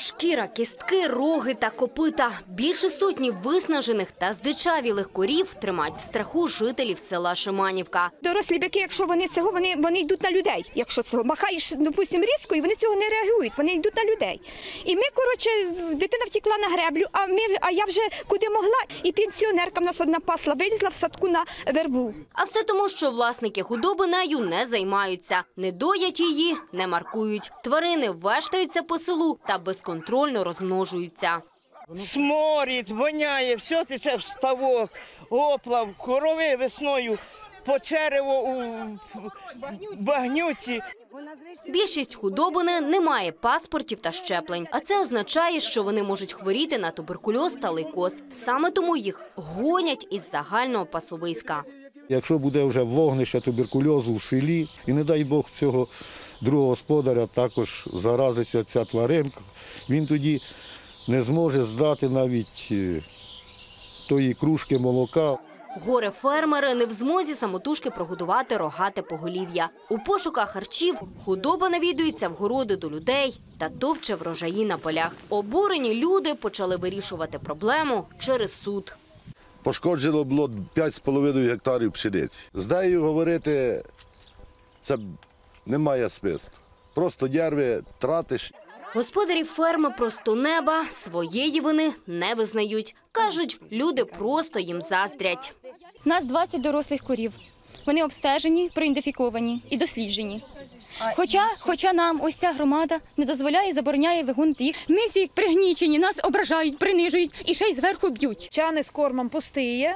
Шкіра, кістки, роги та копита. Більше сотні виснажених та здичавілих корів тримають в страху жителів села Шиманівка. Дорослі бяки, якщо вони цього, вони, вони йдуть на людей. Якщо цього махаєш, допустим, різко, і вони цього не реагують, вони йдуть на людей. І ми, коротше, дитина втекла на греблю, а ми, а я вже куди могла. І пенсіонерка в нас одна пасла, вилізла в садку на вербу. А все тому, що власники худоби нею не займаються, не доять її, не маркують. Тварини вештаються по селу та безконтрольно розмножуються. Сморід, воняє, все тече в ставок, оплав, корови весною по черево у багнюці. Більшість худобини не має паспортів та щеплень, а це означає, що вони можуть хворіти на туберкульоз та лейкоз. Саме тому їх гонять із загального пасовиська. Якщо буде вже вогнище туберкульозу в селі, і не дай Бог цього другого господаря також заразиться ця тваринка, він тоді не зможе здати навіть е, тої кружки молока. Горе фермери не в змозі самотужки прогодувати рогате поголів'я. У пошуках харчів худоба навідується в городи до людей та товче врожаї на полях. Обурені люди почали вирішувати проблему через суд. Пошкоджено було 5,5 гектарів пшениці. З нею говорити це немає смислу. Просто нерви тратиш. Господарі ферми просто неба своєї вини не визнають. Кажуть, люди просто їм заздрять. У нас 20 дорослих корів. Вони обстежені, проідентифіковані і досліджені. Хоча, хоча нам ось ця громада не дозволяє і забороняє вигонити їх. Ми всі пригнічені, нас ображають, принижують і ще й зверху б'ють. Чаны с кормом пустые,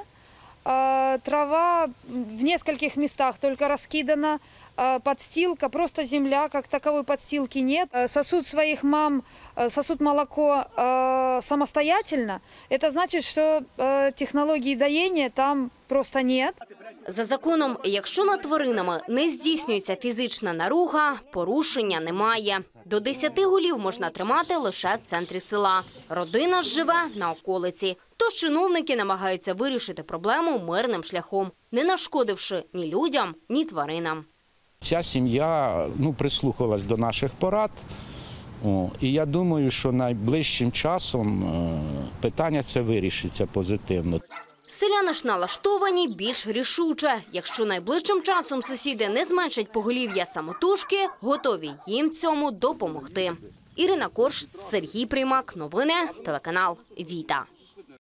а, трава в нескольких местах только раскидана, а, подстилка, просто земля, как таковой подстилки нет. А, Сосут своих мам, а, сосут молоко самостоятельно. Это значит, что технологии доения там просто нет. За законом, якщо над тваринами не здійснюється фізична наруга, порушення немає. До 10 голів можна тримати лише в центрі села. Родина ж живе на околиці. Тож чиновники намагаються вирішити проблему мирним шляхом, не нашкодивши ні людям, ні тваринам. Ця сім'я ну, прислухалась до наших порад. О, і я думаю, що найближчим часом е, питання це вирішиться позитивно. Селяни ж налаштовані більш рішуче. Якщо найближчим часом сусіди не зменшать поголів'я самотужки, готові їм цьому допомогти. Ірина Корш, Сергій Приймак. Новини, телеканал Віта.